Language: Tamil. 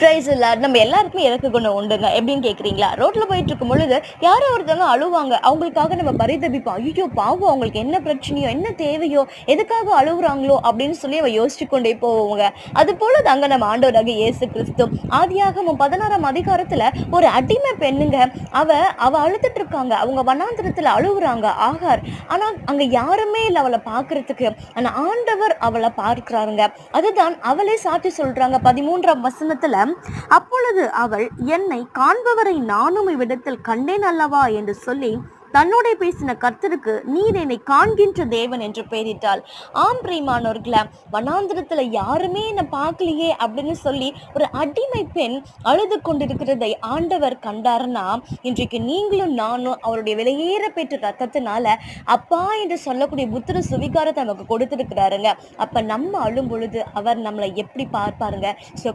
ப்ரைஸ் இல்லை. நம்ம எல்லாருக்குமே இறக்க குணம் உண்டுங்க எப்படின்னு கேட்குறீங்களா ரோட்டில் போயிட்டு இருக்கும் பொழுது யாரோ ஒருத்தவங்க அழுவாங்க. அவங்களுக்காக நம்ம பரிதபிப்போம். ஐயோ பாவம் அவங்களுக்கு என்ன பிரச்சனையோ என்ன தேவையோ எதுக்காக அழுகுறாங்களோ அப்படின்னு சொல்லி அவ யோசிச்சு கொண்டே போவோங்க. அது போல தாங்க நம்ம ஆண்டவராக இயேசு கிறிஸ்து. ஆதியாகமும் பதினாறாம் அதிகாரத்துல ஒரு அடிமை பெண்ணுங்க அவ அவ அழுதுட்டு இருக்காங்க அவங்க வனாந்திரத்துல அழுகுறாங்க ஆகார். ஆனா அங்க யாருமே இல்லை அவளை பார்க்கறதுக்கு ஆனா ஆண்டவர் அவளை பார்க்கிறாருங்க. அதுதான் அவளே சாட்சி சொல்றாங்க. பதிமூன்றாம் வசனத்துல அப்பொழுது அவள் என்னை காண்பவரை நானும் இவ்விடத்தில் கண்டேன் அல்லவா? என்று சொல்லி தன்னோட பேசின கர்த்தருக்கு நீர் என்னை காண்கின்ற தேவன் என்று பெயரிட்டாள் ஆம் பிரியமானவர்கள வனாந்திரத்துல யாருமே என்னை பார்க்கலையே அப்படின்னு சொல்லி ஒரு அடிமை பெண் அழுது கொண்டிருக்கிறதை ஆண்டவர் கண்டாருன்னா இன்றைக்கு நீங்களும் நானும் அவருடைய விலையேற பெற்ற ரத்தத்தினால அப்பா என்று சொல்லக்கூடிய புத்திர சுவிகாரத்தை நமக்கு கொடுத்துருக்கிறாருங்க. அப்ப நம்ம அழும் பொழுது அவர் நம்மளை எப்படி பார்ப்பாருங்க? ஸோ